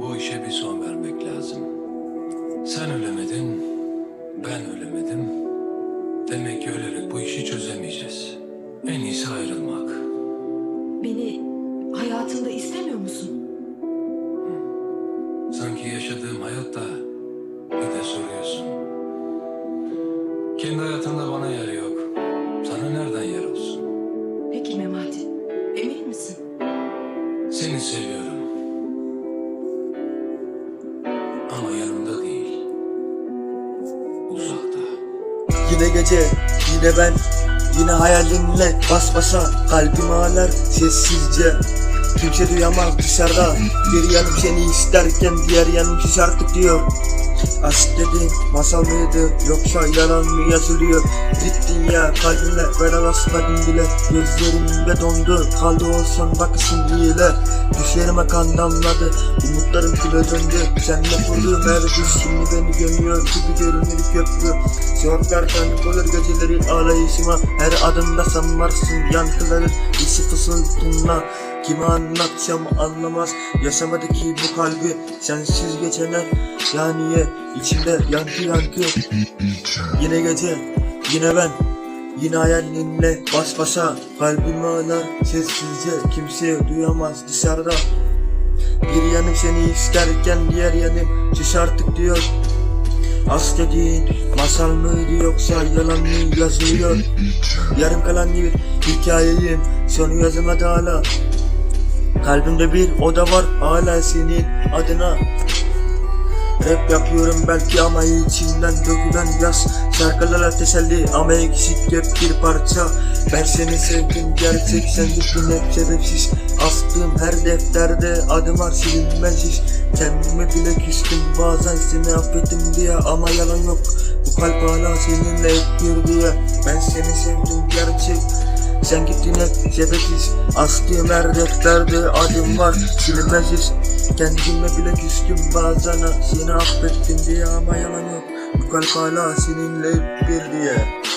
Bu işe bir son vermek lazım. Sen ölemedin, ben ölemedim. Demek ki ölerek bu işi çözemeyeceğiz. En iyisi ayrılmak. Beni hayatında istemiyor musun? Sanki yaşadığım hayatta bir de soruyorsun. Kendi hayatında bana yer yok. Sana nereden yer olsun? Peki Memati, emin misin? Seni seviyorum. Yine gece, yine ben, yine hayalinle bas basa. Kalbim ağlar sessizce Kimse duyamaz dışarıda. Bir yanım seni isterken diğer yanım şiş artık diyor. Aşk dediğin masal mıydı yoksa yalan mı yazılıyor? Gittin ya kalbimle vedalaşmadın bile. Gözlerimde dondu kaldı olsan bakışın hile. Düşlerime kan damladı umutlarım küle döndü. Seninle kurduğum her düş şimdi beni gömüyor gibi görünür köprü. Sokaklar tanık olur geceleri ağlayışıma Her adımda sen varsın yankıları içi fısıltınla Kime anlatacağım anlamaz. Yaşamadı ki bu kalbi sensiz geçenler Yani içimde yankı yankı. Yine gece yine ben. Yine hayalinle baş başa. Kalbim ağlar sessizce. Kimse duyamaz dışarıda. Bir yanım seni isterken diğer yanım Şiş artık diyor. Aşk dediğin masal mıydı yoksa yalan mı yazılıyor? Yarım kalan bir hikayeyim. Sonu yazımadı hala Kalbimde bir oda var hala senin adına. Rap yapıyorum belki ama içimden dökülen yaz. Şarkılarla teselli ama eksik hep bir parça. Ben seni sevdim gerçek sen gittin hep sebepsiz Astığım her defterde adım var silinmez hiç Kendime bile küstüm bazen seni affettim diye ama yalan yok. Bu kalp hala seninle hep diye Ben seni sevdim gerçek sen gittin hep sebepsiz Astığım her defterde adım var silinmez hiç Kendime bile küstüm bazen Seni affettim diye ama yalan yok. Bu kalp hala seninle bir diye